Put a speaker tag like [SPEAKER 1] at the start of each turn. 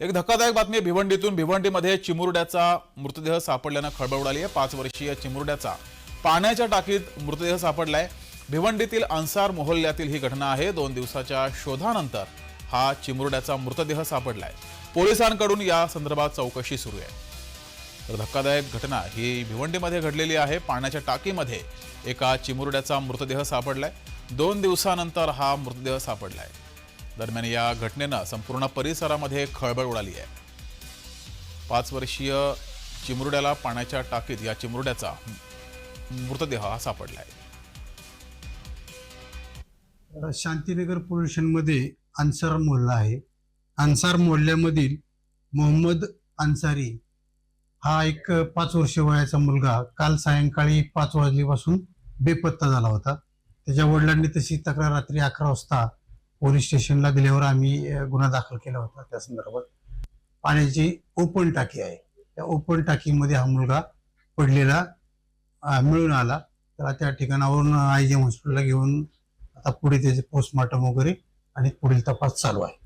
[SPEAKER 1] एक धक्कादायक बातमी आहे. भिवंडीतून भिवंडीमध्ये चिमुरड्याचा मृतदेह सापडल्यानं खळबळ उडाली आहे. पाच वर्षीय चिमुरड्याचा पाण्याच्या टाकीत मृतदेह सापडलाय. भिवंडीतील अन्सार मोहल्ल्यातील ही घटना आहे. दोन दिवसाच्या शोधानंतर हा चिमुरड्याचा मृतदेह सापडलाय. पोलिसांकडून या संदर्भात चौकशी सुरू आहे. तर धक्कादायक घटना ही भिवंडीमध्ये घडलेली आहे. पाण्याच्या टाकीमध्ये एका चिमुरड्याचा मृतदेह सापडलाय. दोन दिवसानंतर हा मृतदेह सापडलाय. दरम्यान या घटनेनं संपूर्ण परिसरामध्ये खळबळ उडाली आहे. पाच वर्षीय चिमुरड्याला पाण्याच्या टाकीत या चिमुरड्याचा मृतदेह हा सापडला
[SPEAKER 2] आहे. शांतीनगर पोल्युशनमध्ये अन्सार मोहल्ला आहे. अन्सार मोहल्ल्यामधील मोहम्मद अन्सारी हा एक पाच वर्ष वयाचा मुलगा. काल सायंकाळी पाच वाजल्यापासून बेपत्ता झाला होता. त्याच्या वडिलांनी तशी तक्रार रात्री अकरा वाजता पोलीस स्टेशनला दिल्यावर आम्ही गुन्हा दाखल केला होता त्या संदर्भात. पाण्याची ओपन टाकी आहे. त्या ओपन टाकीमध्ये हा मुलगा पडलेला मिळून आला. त्याला त्या ठिकाणावरून आय जी हॉस्पिटलला घेऊन आता पुढे त्याचे पोस्टमार्टम वगैरे आणि पुढील तपास चालू आहे.